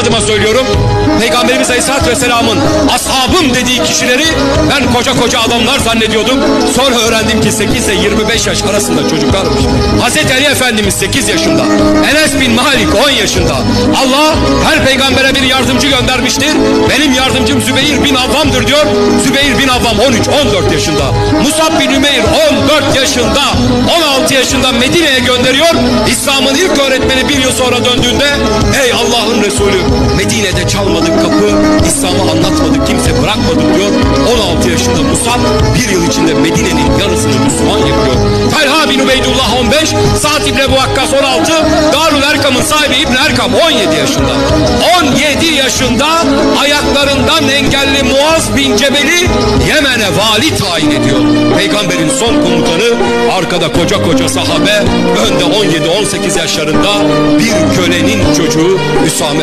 adıma söylüyorum. Peygamberimiz Aleyhisselatü Vesselam'ın ashabım dediği kişileri ben koca koca adamlar zannediyordum. Sonra öğrendim ki 8 ile 25 yaş arasında çocuklarmış. Hazreti Ali Efendimiz 8 yaşında. Enes bin Malik 10 yaşında. Allah her peygambere bir yardımcı göndermiştir. Benim yardımcım Zübeyir bin Avvam'dır diyor. Zübeyir bin Avvam 13-14 yaşında. Musab bin Ümeyr 14 yaşında. 16 yaşında Medine'ye gönderiyor. İslam'ın ilk öğretmeni bir yıl sonra döndüğünde ey Allah'ın Resulü Medine'de çalmadık kapı, İslam'ı anlatmadık kimse bırakmadık diyor. 16 yaşında Musab bir yıl içinde Medine'nin yarısını Müslüman yapıyor. Talha bin Ubeydullah 15, Sa'd İbni Ebu Vakkas 16, Darül Erkam'ın sahibi İbni Erkam 17 yaşında. 17 yaşında ayaklarından engelli Muaz bin Cebel'i Yemen'e vali tayin ediyor. Peygamberin son komutanı arkada koca koca sahabe önde 17-18 yaşlarında bir kölenin çocuğu Üsame